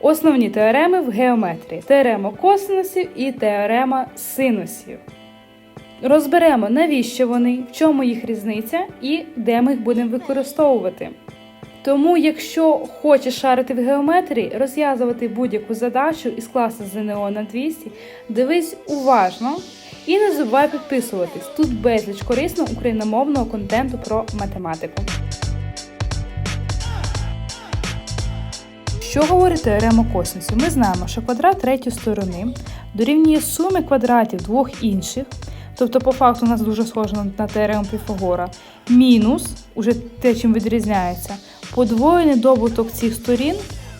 Основні теореми в геометрії: теорема косинусів і теорема синусів. Розберемо, навіщо вони, в чому їх різниця і де ми їх будемо використовувати. Тому, якщо хочеш шарити в геометрії, розв'язувати будь-яку задачу із класу ЗНО на 200, дивись уважно і не забувай підписуватись. Тут безліч корисного україномовного контенту про математику. Що говорить теорема косинусів? Ми знаємо, що квадрат третьої сторони дорівнює суми квадратів двох інших, тобто, по факту, у нас дуже схоже на- теорему Піфагора, мінус, уже те, чим відрізняється, подвоєний добуток цих сторін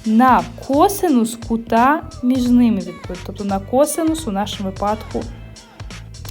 на косинус кута між ними, тобто на косинус у нашому випадку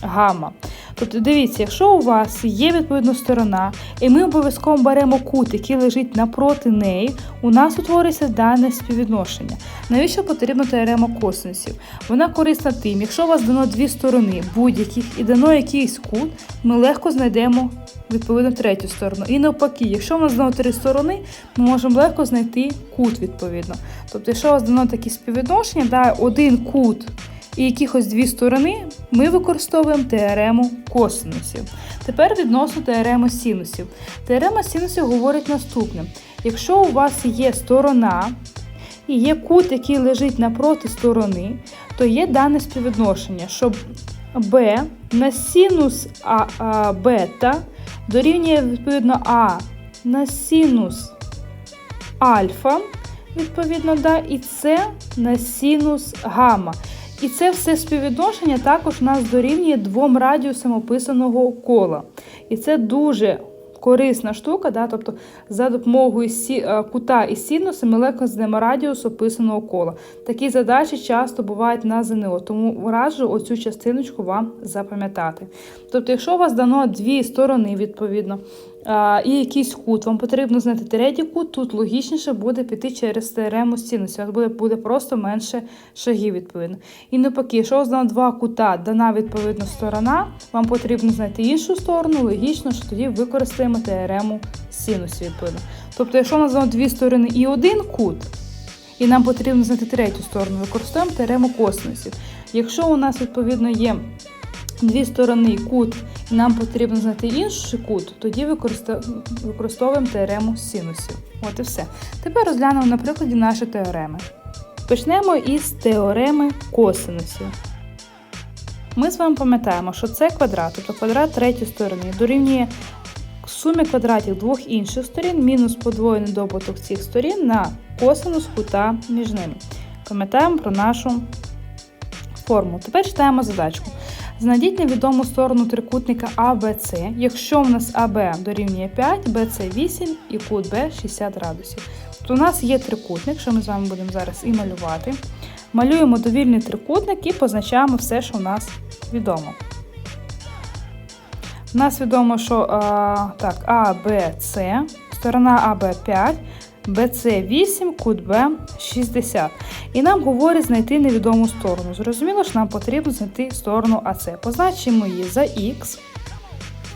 гамма. Тобто, дивіться, якщо у вас є відповідна сторона, і ми обов'язково беремо кут, який лежить напроти неї, у нас утворюється дане співвідношення. Навіщо потрібна теорема косинусів? Вона корисна тим, якщо у вас дано дві сторони будь-яких і дано якийсь кут, ми легко знайдемо відповідно третю сторону. І навпаки, якщо у нас дано три сторони, ми можемо легко знайти кут відповідно. Тобто, якщо у вас дано такі співвідношення, да, один кут і якихось дві сторони, ми використовуємо теорему косинусів. Тепер відносно теореми синусів. Теорема синусів говорить наступне: якщо у вас є сторона і є кут, який лежить напроти сторони, то є дане співвідношення, що b на синус а, а, бета дорівнює відповідно А на синус альфа, відповідно, да, і С на синус гамма. І це все співвідношення також у нас дорівнює двом радіусам описаного кола. І це дуже корисна штука, да? тобто за допомогою сі, е, кута і синуса ми легко знайдемо радіус описаного кола. Такі задачі часто бувають на ЗНО, тому раджу оцю частиночку вам запам'ятати. Тобто, якщо у вас дано дві сторони, відповідно, і якийсь кут, вам потрібно знайти третій кут, тут логічніше буде піти через теорему синусів. У буде, буде просто менше шагів, відповідно. І навпаки, якщо у два кута, дана відповідно сторона, вам потрібно знайти іншу сторону, логічно, що тоді використаємо теорему синусів, відповідно. Тобто, якщо у дві сторони і один кут, і нам потрібно знайти третю сторону, використовуємо теорему косинусів. Якщо у нас відповідно є дві сторони кут, і нам потрібно знайти інший кут, тоді використовуємо теорему синусів. От і все. Тепер розглянемо на прикладі наші теореми. Почнемо із теореми косинусів. Ми з вами пам'ятаємо, що це квадрат, тобто квадрат третьої сторони дорівнює сумі квадратів двох інших сторін мінус подвоєний добуток цих сторін на косинус кута між ними. Пам'ятаємо про нашу форму. Тепер читаємо задачку. Знайдіть невідому сторону трикутника ABC, якщо в нас АБ дорівнює 5, BC 8 і кут Б 60 градусів. Тобто у нас є трикутник, що ми з вами будемо зараз і малювати. Малюємо довільний трикутник і позначаємо все, що в нас відомо. У нас відомо, що а, так, А, сторона АБ 5, БЦ 8, кут Б 60. І нам говорить знайти невідому сторону. Зрозуміло, що нам потрібно знайти сторону АС. Позначимо її за Х.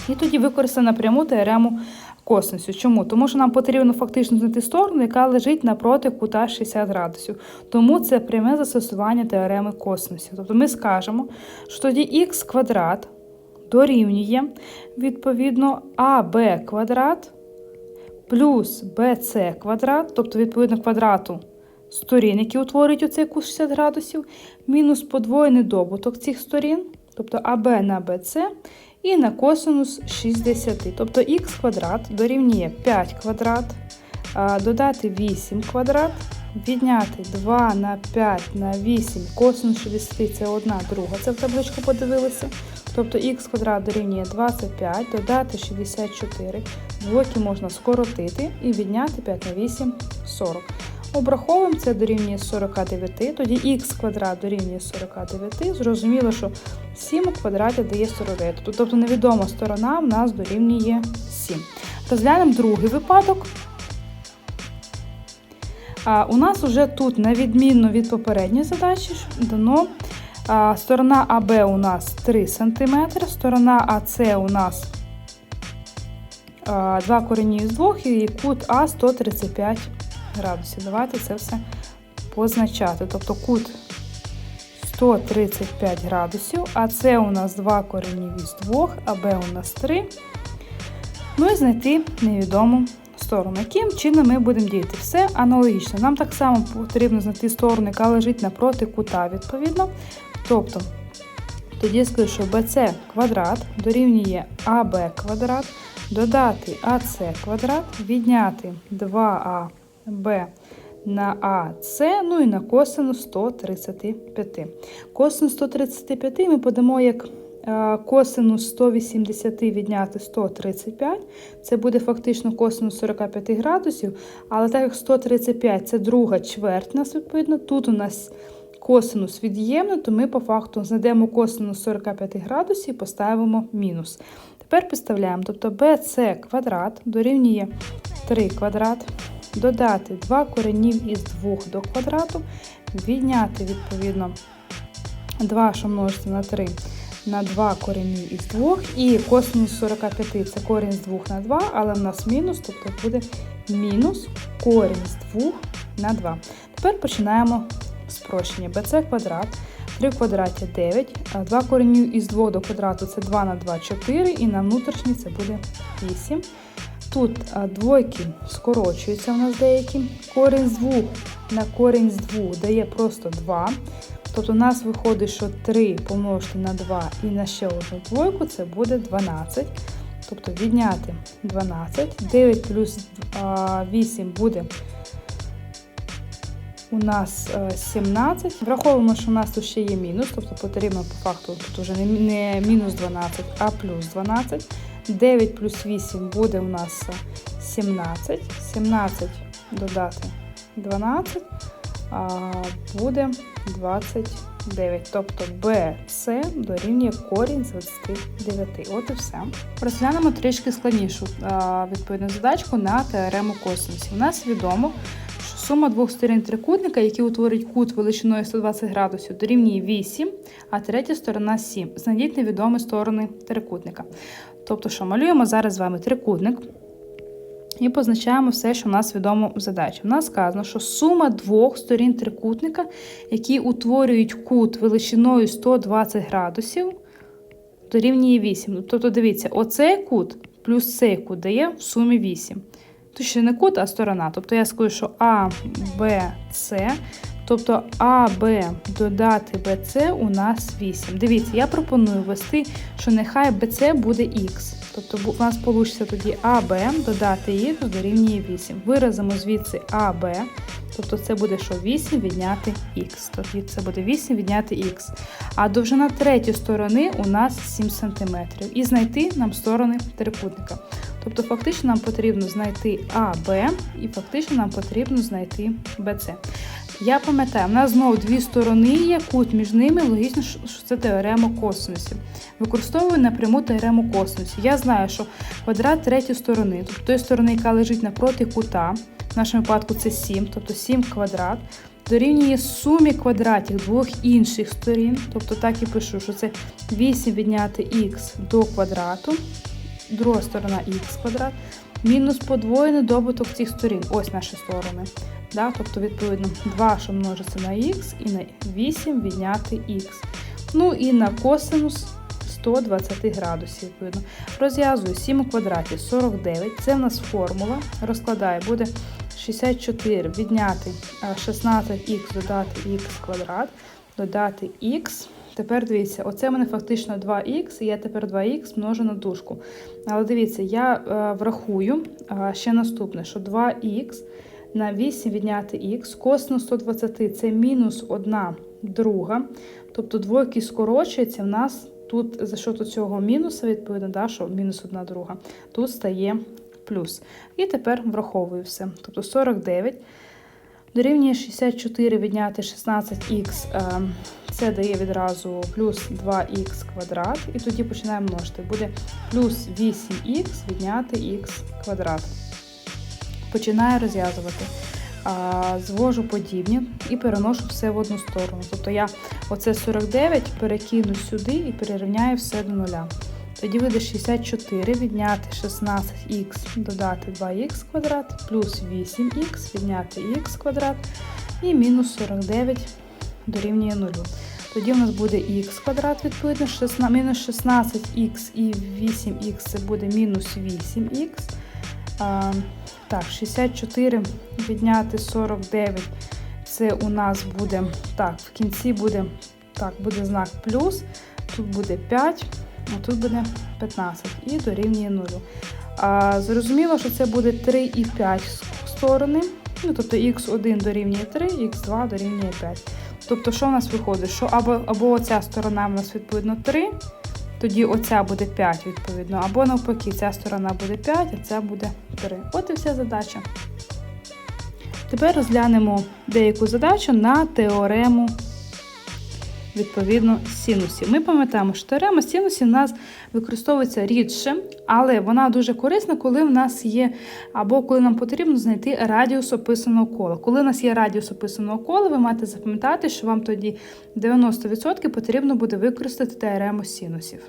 І тоді використаємо напряму теорему косинусу. Чому? Тому що нам потрібно фактично знайти сторону, яка лежить напроти кута 60 градусів. Тому це пряме застосування теореми косинусів. Тобто ми скажемо, що тоді х квадрат дорівнює відповідно АБ квадрат плюс BC квадрат, тобто відповідно квадрату сторін, які утворюють оцей кут 60 градусів, мінус подвоєний добуток цих сторін, тобто АБ на BC, і на косинус 60. Тобто х квадрат дорівнює 5 квадрат, додати 8 квадрат, відняти 2 на 5 на 8, косинус 60 це одна друга, це в табличку подивилися. Тобто х квадрат дорівнює 25, додати 64, двойки можна скоротити і відняти 5 на 8 40. Обраховуємо це дорівнює 49, тоді х квадрат дорівнює 49. Зрозуміло, що 7 у квадраті дає 49. Тобто невідома сторона в нас дорівнює 7. Розглянемо другий випадок. А, у нас вже тут, на відмінно від попередньої задачі, дано сторона АБ у нас 3 см, сторона АС у нас а, 2 корені з 2 і кут А 135 градусів. Давайте це все позначати. Тобто кут 135 градусів, а у нас 2 коренів із 2, а Б у нас 3. Ну і знайти невідому сторону. Яким чином ми будемо діяти? Все аналогічно. Нам так само потрібно знайти сторону, яка лежить напроти кута, відповідно. Тобто, тоді скажу, що BC квадрат дорівнює АБ квадрат, додати АС квадрат, відняти 2АБ на АС, ну і на косинус 135. Косинус 135 ми подамо як е, косинус 180 відняти 135. Це буде фактично косинус 45 градусів, але так як 135 це друга чверть нас відповідно, тут у нас косинус від'ємний, то ми по факту знайдемо косинус 45 градусів і поставимо мінус. Тепер підставляємо, тобто BC квадрат дорівнює 3 квадрат, додати 2 коренів із 2 до квадрату, відняти відповідно 2, що множиться на 3 на 2 коренів із 2, і косинус 45 це корінь з 2 на 2, але в нас мінус, тобто буде мінус корінь з 2 на 2. Tепер починаємо спрощення. BC квадрат, 3 в квадраті 9, 2 коренів із 2 до квадрату це 2 на 2 4, і на внутрішній це буде 8. Тут двойки скорочуються у нас деякі. Корінь з 2 на корінь з 2 дає просто 2. Тобто у нас виходить, що 3 помножити на 2 і на ще одну двойку це буде 12. Тобто відняти 12. 9 плюс 8 буде у нас е, 17. Враховуємо, що у нас тут ще є мінус, тобто потрібно по факту тут вже не, мінус 12, а плюс 12. 9 плюс 8 буде у нас 17. 17 додати 12 а, буде 29. Тобто BC дорівнює корінь з 29. От і все. Розглянемо трішки складнішу відповідну задачку на теорему косинусів. У нас відомо, сума двох сторін трикутника, які утворюють кут величиною 120 градусів, дорівнює 8, а третя сторона 7. Знайдіть невідомі сторони трикутника. Тобто, що малюємо зараз з вами трикутник і позначаємо все, що в нас відомо в задачі. У нас сказано, що сума двох сторін трикутника, які утворюють кут величиною 120 градусів, дорівнює 8. Тобто, дивіться, оцей кут плюс цей кут дає в сумі 8. Тут ще не кут, а сторона. Тобто я скажу, що А, Б, С. Тобто А, Б додати БЦ у нас 8. Дивіться, я пропоную ввести, що нехай БЦ буде Х. Тобто у нас вийде тоді АБ додати Х дорівнює 8. Виразимо звідси АБ, тобто це буде що 8 відняти Х. Тобто це буде 8 відняти Х. А довжина третьої сторони у нас 7 см. І знайти нам сторони трикутника. Тобто, фактично нам потрібно знайти АБ і фактично нам потрібно знайти БЦ. Я пам'ятаю, в нас знову дві сторони є, кут між ними, логічно, що це теорема косинусів. Використовую напряму теорему косинусів. Я знаю, що квадрат третьої сторони, тобто тої сторони, яка лежить напроти кута, в нашому випадку це 7, тобто 7 квадрат, дорівнює сумі квадратів двох інших сторін. Тобто так і пишу, що це 8 відняти х до квадрату, друга сторона х квадрат, мінус подвоєний добуток цих сторін. Ось наші сторони. Да? Тобто, відповідно, 2, що множиться на х, і на 8 відняти х. Ну і на косинус 120 градусів. Відповідно. Розв'язую 7 у квадраті 49. Це в нас формула. Розкладаю, буде 64 відняти 16х додати х квадрат, додати х. Тепер дивіться, оце в мене фактично 2х, і я тепер 2х множу на дужку. Але дивіться, я е, врахую е, ще наступне, що 2х на 8 відняти х, косинус 120 це мінус 1 друга. Тобто двойки скорочуються в нас тут за що до цього мінуса, відповідно, да, що мінус 1 друга, тут стає плюс. І тепер враховую все. Тобто 49 дорівнює 64 відняти 16х, е, це дає відразу плюс 2х квадрат. І тоді починаємо множити. Буде плюс 8х відняти х квадрат. Починаю розв'язувати. Звожу подібні і переношу все в одну сторону. Тобто я оце 49 перекину сюди і перерівняю все до нуля. Тоді вийде 64 відняти 16х додати 2х квадрат, плюс 8х відняти х квадрат і мінус 49 дорівнює 0. Тоді у нас буде х квадрат, відповідно, 16, мінус 16х і 8х це буде мінус 8х. А, так, 64 відняти 49. Це у нас буде, так, в кінці буде, так, буде знак плюс, тут буде 5, а тут буде 15 і дорівнює 0. А, зрозуміло, що це буде 3 і 5 сторони. Ну, тобто х1 дорівнює 3, х2 дорівнює 5. Тобто, що в нас виходить? Що або, або оця сторона в нас відповідно 3, тоді оця буде 5, відповідно, або навпаки, ця сторона буде 5, а ця буде 3. От і вся задача. Тепер розглянемо деяку задачу на теорему відповідно синусів. Ми пам'ятаємо, що теорема синусів у нас використовується рідше, але вона дуже корисна, коли в нас є, або коли нам потрібно знайти радіус описаного кола. Коли у нас є радіус описаного кола, ви маєте запам'ятати, що вам тоді 90% потрібно буде використати теорему синусів.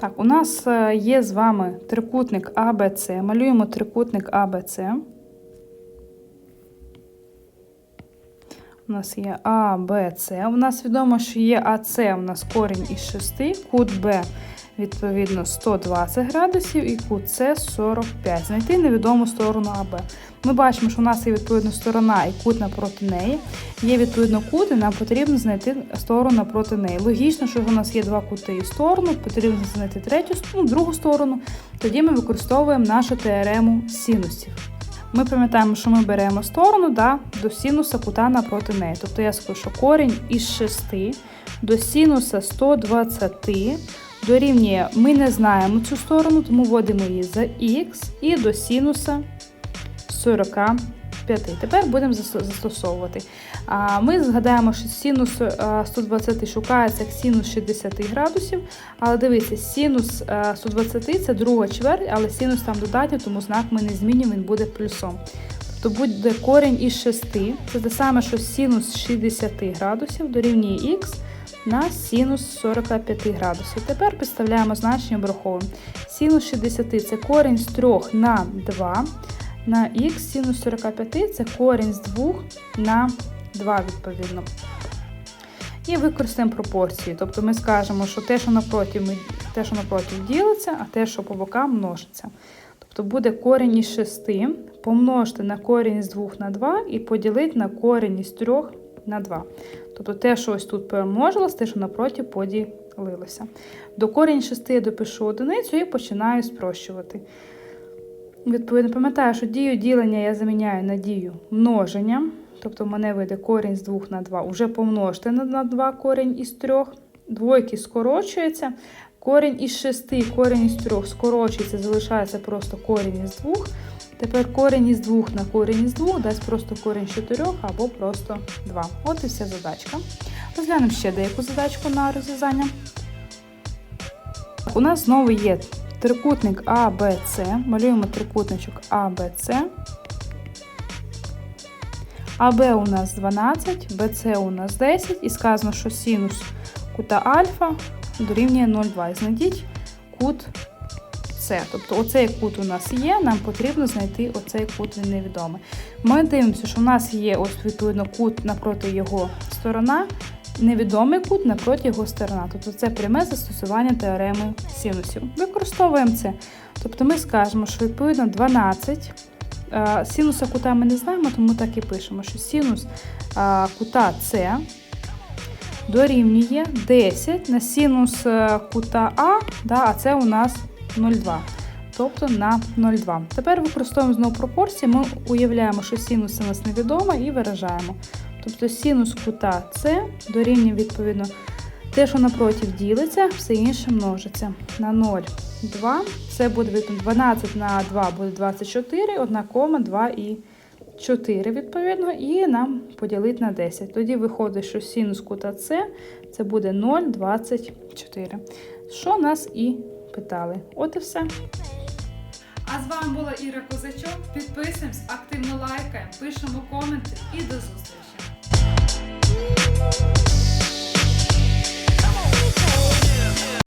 Так, у нас е, є з вами трикутник АБЦ. Малюємо трикутник АБЦ. У нас є А, Б, С. У нас відомо, що є АС, у нас корінь із 6, кут Б, відповідно, 120 градусів і кут С 45. Знайти невідому сторону АБ. Ми бачимо, що у нас є відповідно сторона і кут напроти неї. Є відповідно кут, і нам потрібно знайти сторону напроти неї. Логічно, що у нас є два кути і сторону, потрібно знайти третю ну, другу сторону. Тоді ми використовуємо нашу теорему синусів. Ми пам'ятаємо, що ми беремо сторону да, до синуса кута напроти неї. Тобто я скажу, що корінь із 6 до синуса 120 дорівнює, ми не знаємо цю сторону, тому вводимо її за х і до синуса 45. Тепер будемо застосовувати. Ми згадаємо, що синус 120 шукається як синус 60 градусів. Але дивіться, синус 120 це друга чверть, але синус там додатньо, тому знак ми не змінюємо, він буде плюсом. Тобто буде корінь із 6. Це те саме, що синус 60 градусів дорівнює х на синус 45 градусів. Тепер підставляємо значення обраховуємо. Синус 60 це корінь з 3 на 2. На х синус 45 це корінь з 2 на 2, відповідно. І використаємо пропорції. Тобто ми скажемо, що те, що напроти, те, що напроти ділиться, а те, що по бокам множиться. Тобто буде корінь із 6 помножити на корінь з 2 на 2 і поділити на корінь із 3 на 2. Тобто те, що ось тут перемножилось, те, що напроти поділилося. До корінь 6 я допишу одиницю і починаю спрощувати. Відповідно, пам'ятаю, що дію ділення я заміняю на дію множення. Тобто в мене вийде корінь з 2 на 2. Уже помножте на 2 корінь із 3. Двойки скорочується. Корінь із 6, корінь із 3 скорочується, залишається просто корінь із 2. Тепер корінь із 2 на корінь із 2 дасть просто корінь з 4 або просто 2. От і вся задачка. Розглянемо ще деяку задачку на розв'язання. У нас знову є трикутник АБЦ. Малюємо трикутничок АБЦ. АБ у нас 12, БЦ у нас 10, і сказано, що синус кута альфа дорівнює 0,2. Знайдіть кут С. Тобто оцей кут у нас є, нам потрібно знайти оцей кут невідомий. Ми дивимося, що в нас є ось відповідно кут напроти його сторона, невідомий кут напроти його сторона. Тобто це пряме застосування теореми синусів. Використовуємо це. Тобто ми скажемо, що відповідно 12. Синуса кута ми не знаємо, тому так і пишемо, що синус кута С дорівнює 10 на синус кута А, да, а це у нас 0,2. Тобто на 0,2. Тепер використовуємо знову пропорції, ми уявляємо, що синус у нас невідома і виражаємо. Тобто синус кута С дорівнює, відповідно, те, що напротив ділиться, все інше множиться на 0,2. Це буде відповідно 12 на 2 буде 24, 1 кома 2 і 4, відповідно, і нам поділити на 10. Тоді виходить, що синус кута С це буде 0,24. Що нас і питали. От і все. А з вами була Іра Козачок. Підписуємось, активно лайкаємо, пишемо коменти і до зустрічі!